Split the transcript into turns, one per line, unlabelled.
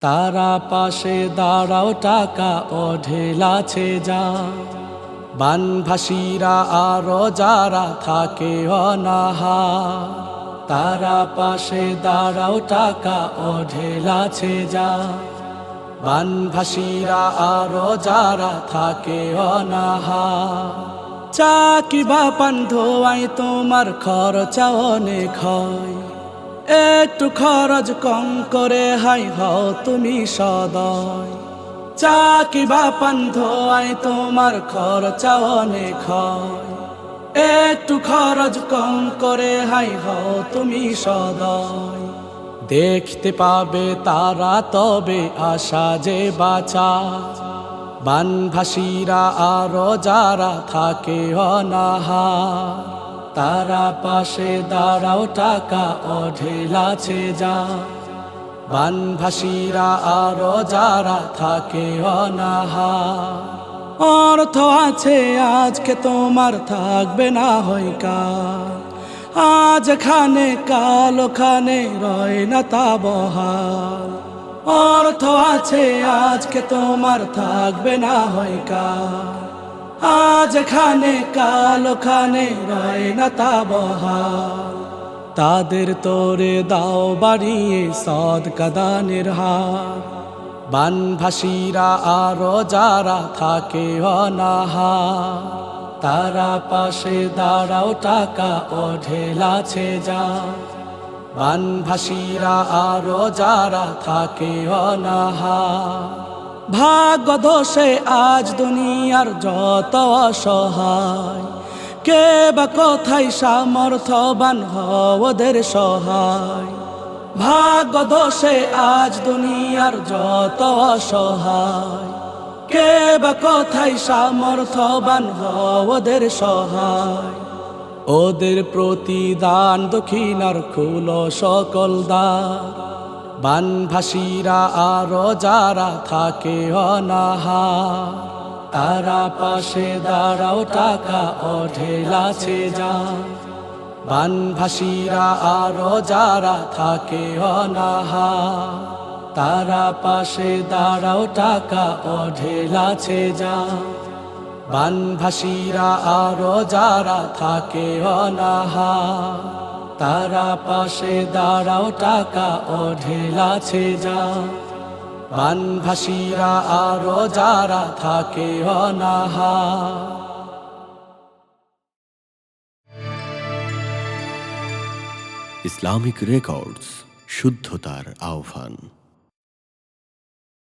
তারা পাশে দাঁড়াও, টাকা অঢেলাছে যা। বানভাসীরা আরও যারা থাকে অনাহা। তারা পাশে দাঁড়াও, টাকা অঢেলাছে যা। বানভাসীরা আরও যারা থাকে অনাহা। চাকি বা পান ধোয়াই, তোমার খরচা অনেক হয়। একটু খরচ কম করে, হাই হও তুমি সদয়। চাকি বা পান ধোয়াই তোমার খরচা অনেক একটু খরচ কম করে, হাই হও তুমি সদয়। দেখতে পাবে তারা, তবে আশা যে বাঁচা। বানভাসীরা আরও যারা থাকে অনাহা তারা পাশে দাঁড়াও, টাকা অঢেলাছে যা। বানভাসীরা আরও যারা থাকে অনাহা। অর্থ আছে, আজকে তোমার থাকবে না কাল আজ খানে, কাল খানে রয় না তা বহাল। অর্থ আছে, আজকে তোমার থাকবে না হয় কাল আজ খানে কাল রয় না তা বহাল। তাদের তোরে দাও বাড়িয়ে সদ কাদানের হার বানভাসীরা আরও যারা থাকে অনাহা তারা পাশে দাঁড়াও, টাকা অঢেলাছে যা। বানভাসীরা আরও যারা থাকে অনাহা ভাগ্য দোষে আজ দুনিয়ার যত অসহায়, কে বা কোথায় সামর্থবান হওদের সহায়। ভাগ্য দোষে আজ দুনিয়ার যত অসহায়, কে বা কোথায় সামর্থবান হওদের সহায়। ওদের প্রতিদান দক্ষিণার খুল সকল দ্বার বানভাসীরা আরও যারা থাকে অনাহা, তারা পাশে দাঁড়াও, টাকা অঢেলাছে যা। বানভাসীরা আরও যারা থাকে অনাহা, তারা পাশে দাঁড়াও, টাকা অঢেলাছে যা। বানভাসীরা আরও যারা থাকে অনাহা তারা পাশে দাঁড়াও, টাকা অঢেলাছে যা। বানভাসীরা আরও যারা থাকে অনাহা।
ইসলামিক রেকর্ডস, শুদ্ধতার আহ্বান।